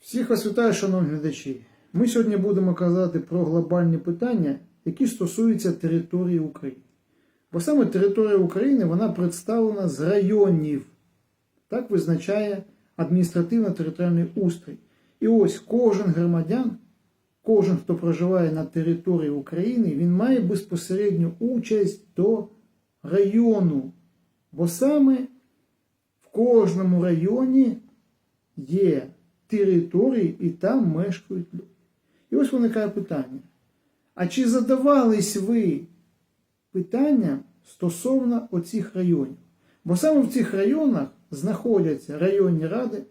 Всіх вас вітаю, шановні глядачі. Ми сьогодні будемо казати про глобальні питання, які стосуються території України. Бо саме територія України вона представлена з районів. Так визначає адміністративно-територіальний устрій. І ось кожен громадян, кожен, хто проживає на території України, він має безпосередню участь до району. Бо саме в кожному районі є території і там мешкають люди. І ось виникає питання. А чи задавались ви питання стосовно оцих районів? Бо саме в цих районах знаходяться районні ради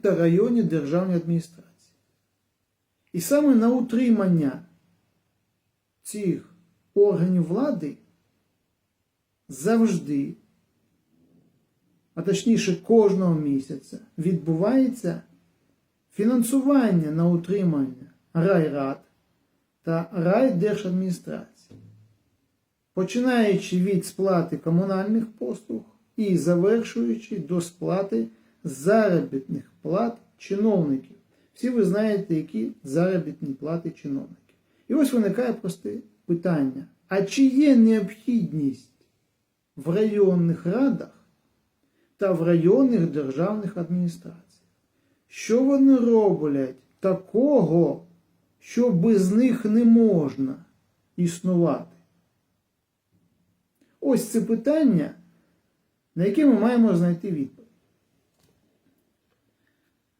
та районні державні адміністрації. І саме на утримання цих органів влади завжди, а точніше кожного місяця, відбувається фінансування на утримання райрад та райдержадміністрації, починаючи від сплати комунальних послуг і завершуючи до сплати заробітних плат чиновників. Всі ви знаєте, які заробітні плати чиновників. І ось виникає просте питання: а чи є необхідність в районних радах та в районних державних адміністраціях? Що вони роблять такого, що без них не можна існувати? Ось це питання, на яке ми маємо знайти відповідь.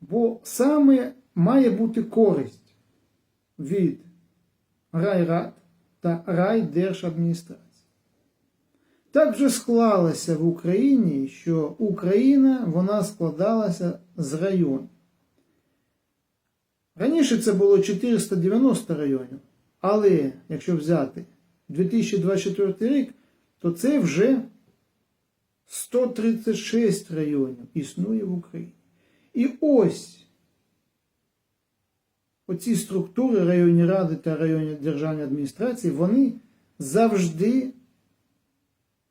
Бо саме має бути користь від райрад та райдержадміністрації. Так вже склалося в Україні, що Україна вона складалася з районів. Раніше це було 490 районів, але якщо взяти 2024 рік, то це вже 136 районів існує в Україні. І ось оці структури районні ради та районні державні адміністрації, вони завжди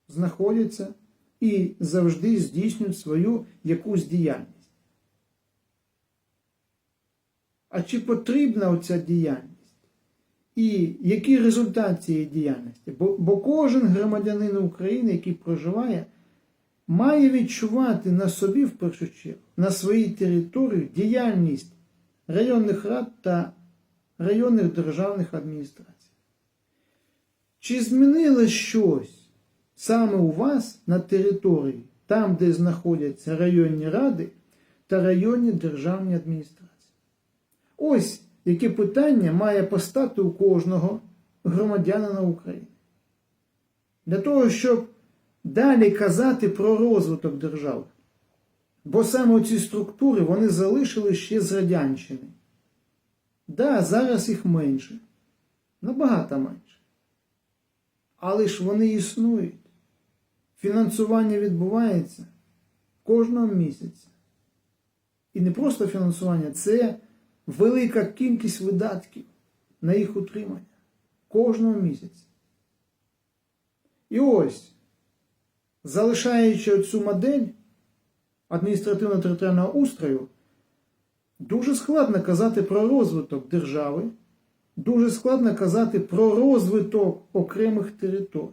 знаходяться і завжди здійснюють свою якусь діяльність. А чи потрібна оця діяльність? І який результат цієї діяльності? Бо, бо кожен громадянин України, який проживає, має відчувати на собі в першу чергу, на своїй території діяльність районних рад та районних державних адміністрацій. Чи змінилось щось саме у вас на території, там, де знаходяться районні ради та районні державні адміністрації? Ось яке питання має постати у кожного громадянина України. Для того, щоб далі казати про розвиток держави. Бо саме ці структури вони залишили ще з Радянщини. Да, зараз їх менше, набагато менше. Але ж вони існують. Фінансування відбувається кожного місяця. І не просто фінансування, це велика кількість видатків на їх утримання кожного місяця. І ось, залишаючи цю модель адміністративно-територіального устрою, дуже складно казати про розвиток держави, дуже складно казати про розвиток окремих територій.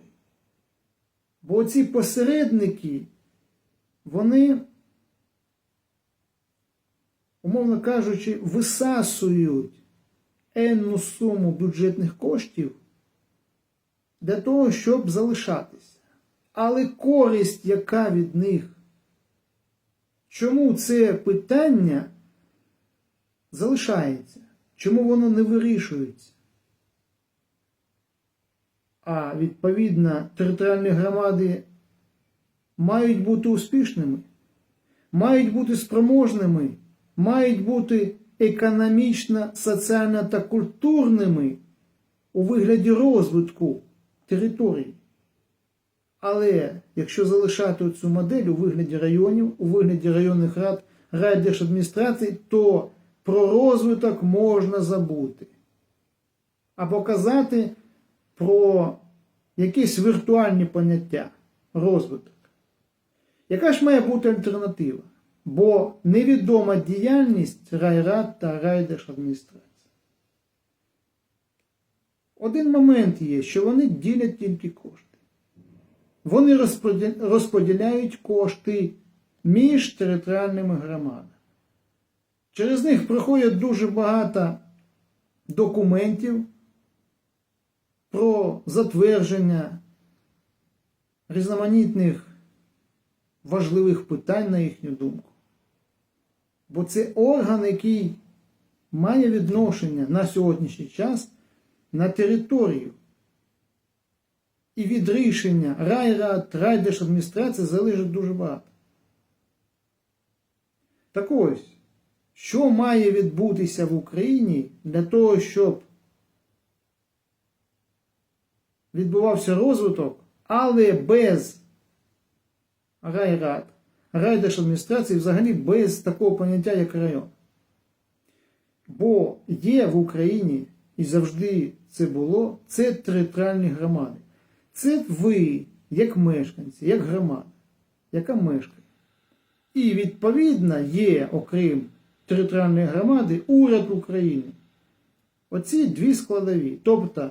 Бо ці посередники, вони умовно кажучи, висасують енну суму бюджетних коштів для того, щоб залишатися. Але користь, яка від них? Чому це питання залишається? Чому воно не вирішується? А відповідно територіальні громади мають бути успішними, мають бути спроможними мають бути економічно, соціально та культурними у вигляді розвитку території. Але якщо залишати цю модель у вигляді районів, у вигляді районних рад, райдержадміністрацій, то про розвиток можна забути. Або казати про якісь віртуальні поняття розвиток. Яка ж має бути альтернатива? Бо невідома діяльність райрад та райдержадміністрації. Один момент є, що вони ділять тільки кошти. Вони розподіляють кошти між територіальними громадами. Через них проходять дуже багато документів про затвердження різноманітних важливих питань, на їхню думку. Бо це орган, який має відношення на сьогоднішній час на територію. І від рішення райрад, райдержадміністрації залежить дуже багато. Так ось, що має відбутися в Україні для того, щоб відбувався розвиток, але без райрад, райдержадміністрації, взагалі без такого поняття, як район. Бо є в Україні, і завжди це було, це територіальні громади. Це ви, як мешканці, як громада, яка мешкає. І відповідно є, окрім територіальної громади, уряд України. Оці дві складові. Тобто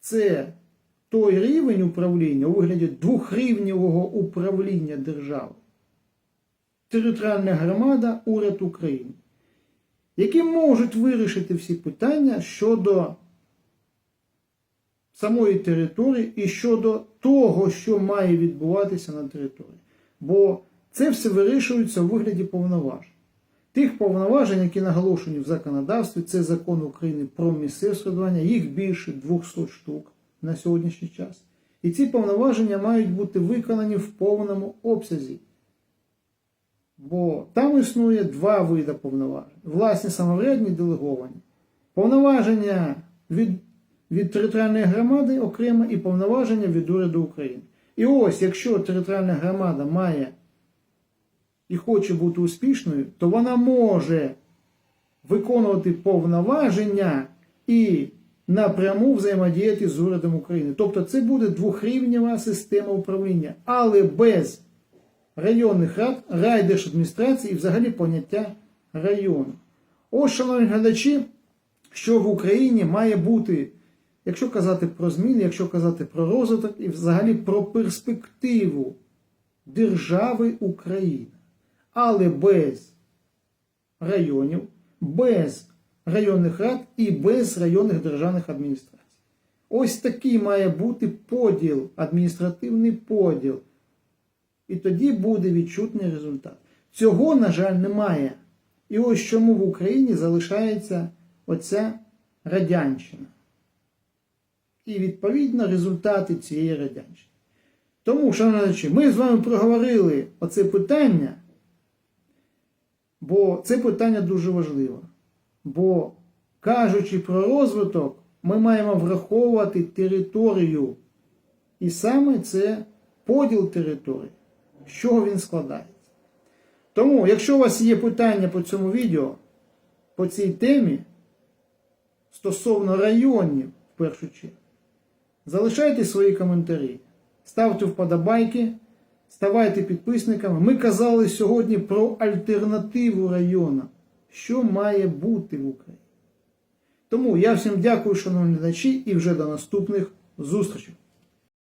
це той рівень управління у вигляді двохрівневого управління держави. Територіальна громада, уряд України, які можуть вирішити всі питання щодо самої території і щодо того, що має відбуватися на території. Бо це все вирішується у вигляді повноважень. Тих повноважень, які наголошені в законодавстві, це закон України про місцеве самоврядування, їх більше 200 штук на сьогоднішній час. І ці повноваження мають бути виконані в повному обсязі. Бо там існує два види повноважень: власні самоврядні делеговані. Повноваження від, від територіальної громади окремо і повноваження від уряду України. І ось, якщо територіальна громада має і хоче бути успішною, то вона може виконувати повноваження і напряму взаємодіяти з урядом України. Тобто це буде двохрівнева система управління, але без районних рад, райдержадміністрації і взагалі поняття району. Ось, шановні глядачі, що в Україні має бути, якщо казати про зміни, якщо казати про розвиток і взагалі про перспективу держави Україна, але без районів, без районних рад і без районних державних адміністрацій. Ось такий має бути поділ, адміністративний поділ. І тоді буде відчутний результат. Цього, на жаль, немає. І ось чому в Україні залишається оця радянщина. І відповідно результати цієї радянщини. Тому, шановні ми з вами проговорили оце питання, бо це питання дуже важливе. Бо, кажучи про розвиток, ми маємо враховувати територію. І саме це поділ території, з чого він складається. Тому, якщо у вас є питання по цьому відео, по цій темі, стосовно районів, в першу чергу, залишайте свої коментарі, ставте вподобайки, ставайте підписниками. Ми казали сьогодні про альтернативу районам, що має бути в Україні. Тому я всім дякую, шановні глядачі, і вже до наступних зустрічей.